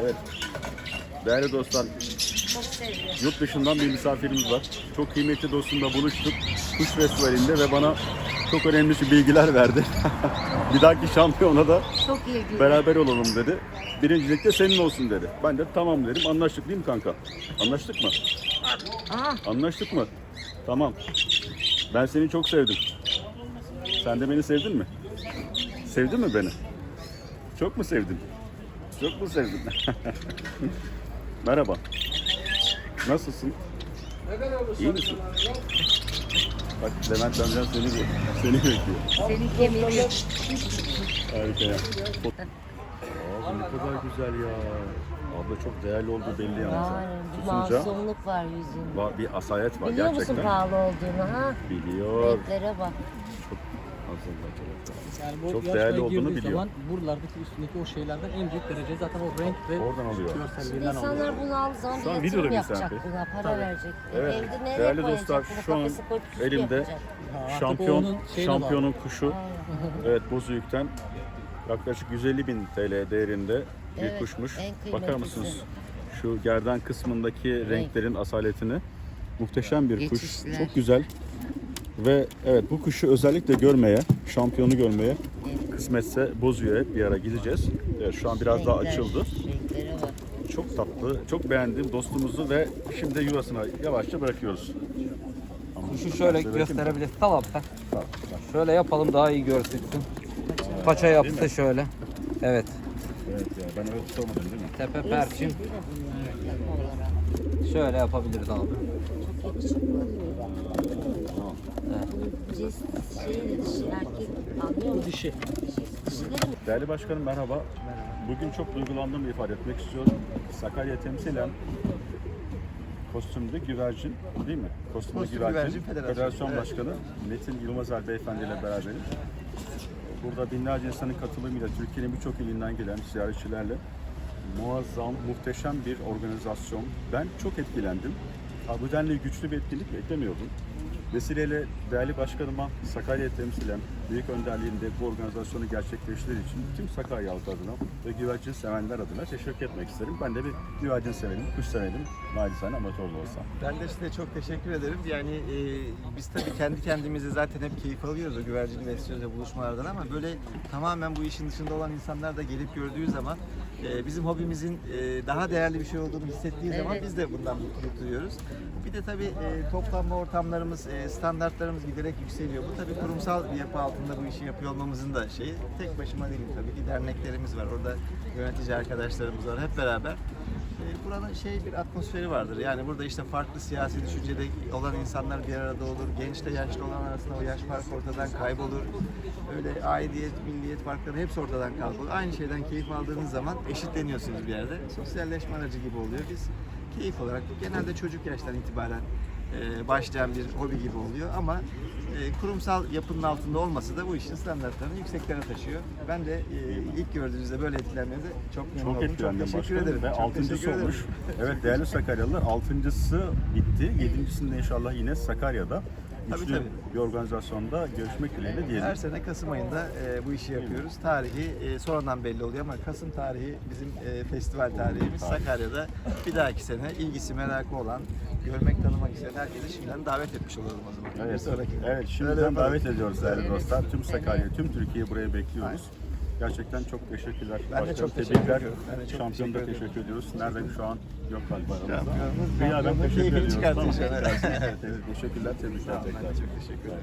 Evet. Değerli dostlar, yurt dışından bir misafirimiz var. Çok kıymetli dostumla buluştuk. Kuş Festivali'nde ve bana çok önemli şu bilgiler verdi. bir dahaki şampiyona da Çok ilgili. beraber olalım dedi. Birincilik de senin olsun dedi. Ben de tamam dedim. Anlaştık değil mi kanka? Anlaştık mı? Aa, Anlaştık mı? Tamam. Ben seni çok sevdim. Sen de beni sevdin mi? Sevdin mi beni? Çok mu sevdin? Çok mu sevdin? Merhaba. Nasılsın? İyi misin? Bak Levent amcan seni, seni bekliyor. seni kemiği. Harika ya. Abi ne kadar güzel ya. Abla çok değerli olduğu belli yalnız. Var, bir masumluk var yüzünde. va- bir asalet var Biliyor musun gerçekten. pahalı olduğunu ha? Biliyor. Renklere bak. Çok. Yani bu Çok değerli olduğunu biliyor. Zaman buralardaki üstündeki o şeylerden en büyük derece zaten o renk ve Oradan alıyor. görselliğinden alıyor. İnsanlar bunu aldığı zaman Şu an bir videoda yatırım sen yapacak peki? buna, para Tabii. verecek. Evet. Evde nereye Değerli koyacak dostlar bunu? şu an elimde yapacak. Artık şampiyon onun şeyine bağlı. şampiyonun kuşu. Evet Bozüyük'ten yaklaşık 150 bin TL değerinde bir Evet, kuşmuş. en Bakar mısınız? Şu gerdan kısmındaki renklerin asaletini. Muhteşem bir kuş. Geçişler. Çok güzel. Ve evet bu kuşu özellikle görmeye, şampiyonu görmeye kısmetse Bozüyük'e hep bir ara gideceğiz. Evet, şu an biraz daha açıldı. Çok tatlı, çok beğendim dostumuzu ve şimdi yuvasına yavaşça bırakıyoruz. Kuşu şöyle Bırakayım gösterebiliriz. Tamam. heh. Tamam, tamam. Şöyle yapalım daha iyi görsünsün. Paça yaptı şöyle. Evet. Evet ya ben öyle tutamadım değil mi? Tepe perçin. Şöyle yapabiliriz abi. Dişi Değerli başkanım merhaba. Bugün çok duygulandığımı ifade etmek istiyorum. Sakarya temsilen kostümlü güvercin değil mi? Kostümlü Kostümlü güvercin, güvercin federasyonu, federasyon evet. başkanı Metin Yılmazer beyefendi ile beraberim. Burada binlerce insanın katılımıyla Türkiye'nin birçok ilinden gelen ziyaretçilerle muazzam, muhteşem bir organizasyon. Ben çok etkilendim. Bu denli güçlü bir etkinlik beklemiyordum. Vesileyle değerli başkanıma Sakarya temsilen büyük önderliğinde bu organizasyonu gerçekleştirdiği için tüm Sakarya halkı adına ve güvercin sevenler adına teşekkür etmek isterim. Ben de bir güvercin sevenim, kuş sevenim. Nacizane amatör de olsa. Ben de size çok teşekkür ederim. Yani e, biz tabii kendi kendimize zaten hep keyif alıyoruz o güvercini besliyoruz buluşmalardan ama böyle tamamen bu işin dışında olan insanlar da gelip gördüğü zaman e, bizim hobimizin e, daha değerli bir şey olduğunu hissettiği zaman biz de bundan mutluluk duyuyoruz. Bir de tabii e, toplanma ortamlarımız, e, standartlarımız giderek yükseliyor. Bu tabii kurumsal bir yapı altında bu işi yapıyor olmamızın da şeyi. Tek başıma değilim tabii ki derneklerimiz var. Orada yönetici arkadaşlarımız var. Hep beraber e, buranın şey bir atmosferi vardır. Yani burada işte farklı siyasi düşüncede olan insanlar bir arada olur. Gençle yaşlı olan arasında o yaş farkı ortadan kaybolur. Öyle aidiyet, milliyet farkları hepsi ortadan kaybolur. Aynı şeyden keyif aldığınız zaman eşitleniyorsunuz bir yerde. Sosyalleşme aracı gibi oluyor. Biz keyif olarak genelde çocuk yaştan itibaren e, başlayan bir hobi gibi oluyor ama kurumsal yapının altında olması da bu işin standartlarını yükseklere taşıyor. Ben de e, ilk gördüğünüzde böyle etkilenmenize çok memnun Çok oldum. etkilendim çok teşekkür ederim. ve Çok altıncısı olmuş. Evet değerli Sakaryalılar altıncısı bitti. Yedincisinde inşallah yine Sakarya'da güçlü tabii. bir organizasyonda görüşmek dileğiyle diyelim. Her sene Kasım ayında e, bu işi yapıyoruz. Tarihi e, sonradan belli oluyor ama Kasım tarihi bizim e, festival tarihimiz. Sakarya'da bir dahaki sene ilgisi merakı olan, görmek tanımak isteyen herkese şimdiden davet etmiş olalım o zaman. Evet, evet şimdiden davet ediyoruz değerli dostlar. Tüm Sakarya, tüm Türkiye'yi buraya bekliyoruz. Gerçekten çok teşekkürler. Ben de çok teşekkür ediyorum. Ben de çok Şampiyona da teşekkür ediyoruz. Nerede şu an yok galiba aramızda. Şampiyonumuz- Rüya ben şampiyonluğun teşekkür keyfini ediyoruz. çıkartın Tamam. inşallah. Evet, evet, teşekkürler, tebrikler Ben de tekrar. çok teşekkür ederim.